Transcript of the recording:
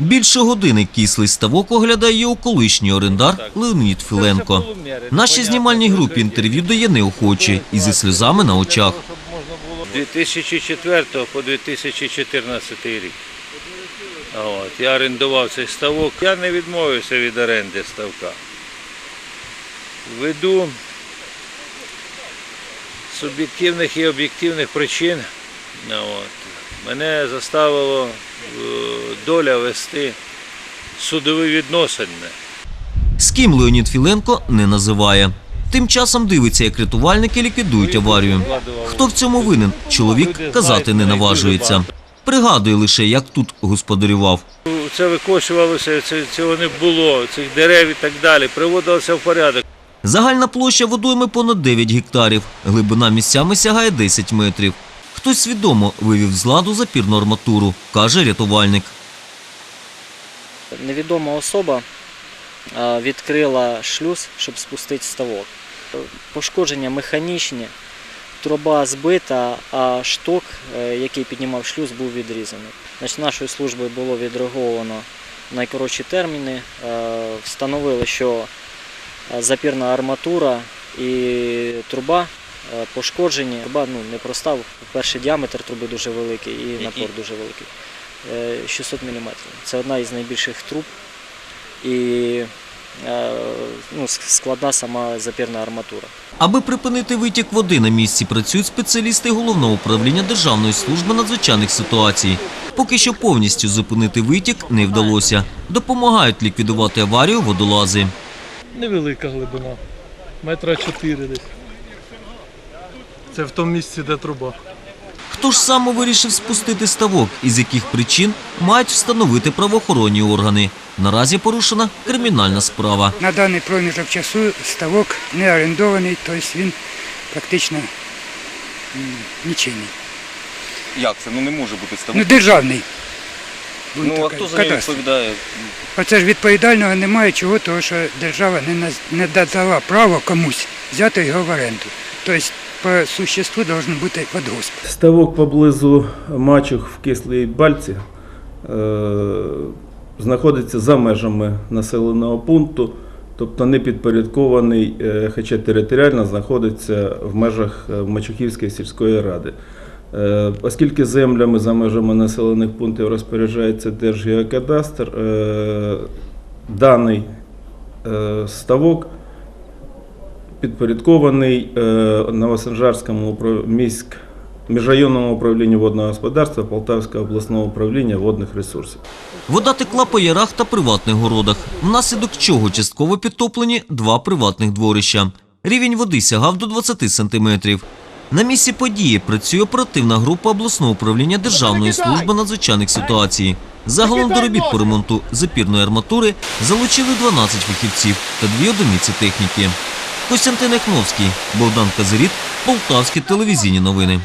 Більше години кислий ставок оглядає його колишній орендар Леонід Філенко. Нашій знімальній групі інтерв'ю дає неохоче і зі сльозами на очах. 2004 по 2014 рік. От, я орендував цей ставок. Я не відмовився від оренди ставка. Веду суб'єктивних і об'єктивних причин. От, мене заставило е, доля вести судові відносини. З ким Леонід Філенко не називає. Тим часом дивиться, як рятувальники ліквідують аварію. Хто в цьому винен, чоловік казати не наважується. Пригадує лише, як тут господарював. Це викошувалося, це, цього не було, цих дерев і так далі. Приводилося в порядок. Загальна площа водойми понад 9 гектарів. Глибина місцями сягає 10 метрів. Хтось свідомо вивів з ладу запірну арматуру, каже рятувальник. Невідома особа відкрила шлюз, щоб спустити ставок. Пошкодження механічні, труба збита, а шток, е, який піднімав шлюз, був відрізаний. Значить, нашою службою було відреаговано найкоротші терміни. Е, Встановили, що е, запірна арматура і труба пошкоджені. Труба ну, не проста, перший діаметр труби дуже великий і напор дуже великий. Е, 600 мм. Це одна із найбільших труб і е, ну, складна сама запірна арматура. Аби припинити витік води на місці, працюють спеціалісти головного управління Державної служби надзвичайних ситуацій. Поки що повністю зупинити витік не вдалося. Допомагають ліквідувати аварію водолази. Невелика глибина, метра чотири десь. Це в тому місці, де труба. Хто ж саме вирішив спустити ставок, із яких причин мають встановити правоохоронні органи. Наразі порушена кримінальна справа. На даний проміжок часу ставок не орендований, тобто він практично нічийний. Як це? Ну не може бути Ну, ставок. державний. Ну, а хто за нього відповідає? Оце ж відповідального немає чого, тому що держава не, не право комусь взяти його в оренду. Тобто по существу должен бути подгосп. Ставок поблизу Мачух в Кислій Бальці е, знаходиться за межами населеного пункту, тобто не підпорядкований, е, хоча територіально знаходиться в межах е, Мачухівської сільської ради. Е, Оскільки землями за межами населених пунктів розпоряджається Держгеокадастр, е, даний е, ставок підпорядкований е, Новосанжарському міськ міжрайонному управлінню водного господарства Полтавського обласного управління водних ресурсів. Вода текла по ярах та приватних городах, внаслідок чого частково підтоплені два приватних дворища. Рівень води сягав до 20 сантиметрів. На місці події працює оперативна група обласного управління Державної служби надзвичайних ситуацій. Загалом до робіт по ремонту запірної арматури залучили 12 фахівців та дві одиниці техніки. Костянтин Яхновський, Богдан Казиріт, Полтавські телевізійні новини.